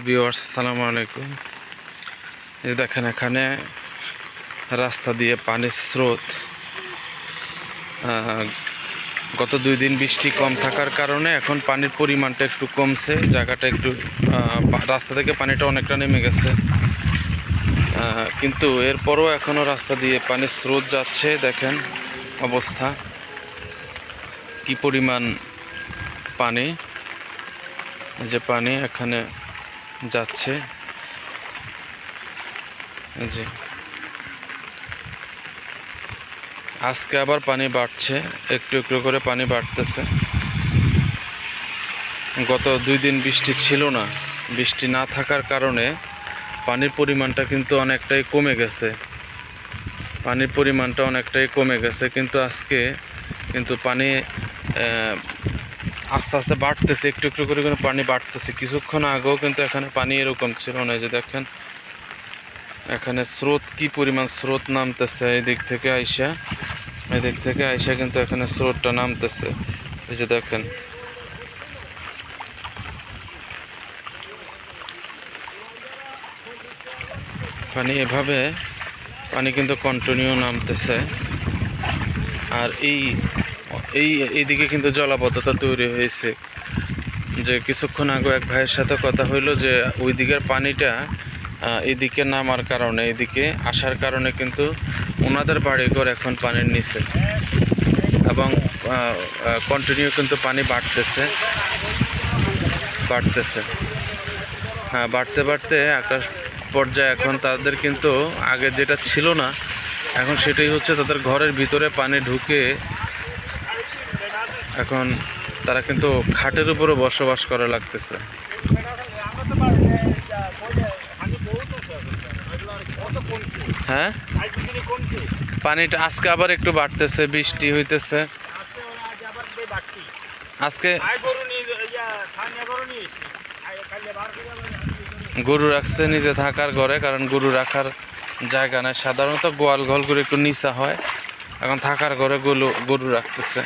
Viewers আসসালামু আলাইকুম। এই দেখেন এখানে রাস্তা দিয়ে পানির স্রোত গত দুই দিন বৃষ্টি কম থাকার কারণে এখন পানির পরিমাণটা একটু কমছে, জায়গাটা একটু রাস্তা থেকে পানিটা অনেকটা নেমে গেছে। কিন্তু এরপরও এখনও রাস্তা দিয়ে পানির স্রোত যাচ্ছে, দেখেন অবস্থা। কি পরিমাণ পানি? যে পানি এখানে যাচ্ছে। যে। আজকে আবার পানি বাড়ছে, একটু একটু করে পানি বাড়তেছে। গত দুই দিন বৃষ্টি ছিল না। বৃষ্টি না থাকার কারণে পানির পরিমাণটা কিন্তু অনেকটাই কমে গেছে। পানির পরিমাণটা অনেকটাই কমে গেছে, কিন্তু আজকে কিন্তু পানি আস্তে আস্তে বাড়তেছে, একটু একটু করে করে পানি বাড়তেছে। কিছুক্ষণ আগেও কিন্তু এখানে পানি এরকম ছিল না যে দেখেন, এখানে স্রোত, কি পরিমাণ স্রোত নামতেছে এই দিক থেকে আইসা এই দিক থেকে আইসা কিন্তু এখানে স্রোতটা নামতেছে। এই যে দেখেন, পানি এভাবে, পানি কিন্তু কন্টিনিউ নামতেছে। আর এই এই, এইদিকে কিন্তু জলাবদ্ধতা তৈরি হয়েছে। যে কিছুক্ষণ আগে এক ভাইয়ের সাথে কথা হইল যে ওই দিকের পানিটা এদিকে নামার কারণে, এদিকে আসার কারণে কিন্তু ওনাদের বাড়িঘর এখন পানির নিচে। এবং কন্টিনিউ কিন্তু পানি বাড়তেছে বাড়তেছে। হ্যাঁ বাড়তে বাড়তে আকাশ পর্যায়ে এখন তাদের কিন্তু আগে যেটা ছিল না, এখন সেটাই হচ্ছে তাদের ঘরের ভিতরে পানি ঢুকে এখন তারা কিন্তু খাটের উপরে বসবাস করা লাগতেছে। হ্যাঁ? পানিটা আজকে আবার একটু বাড়তেছে, বৃষ্টি হইতেছে। আজকে গরু রাখছে নিজে থাকার ঘরে, কারণ গরু রাখার জায়গা নাই। সাধারণত গোয়াল ঘরগুলো একটু নিচা হয়। এখন থাকার ঘরে গরু গরু রাখতেছে।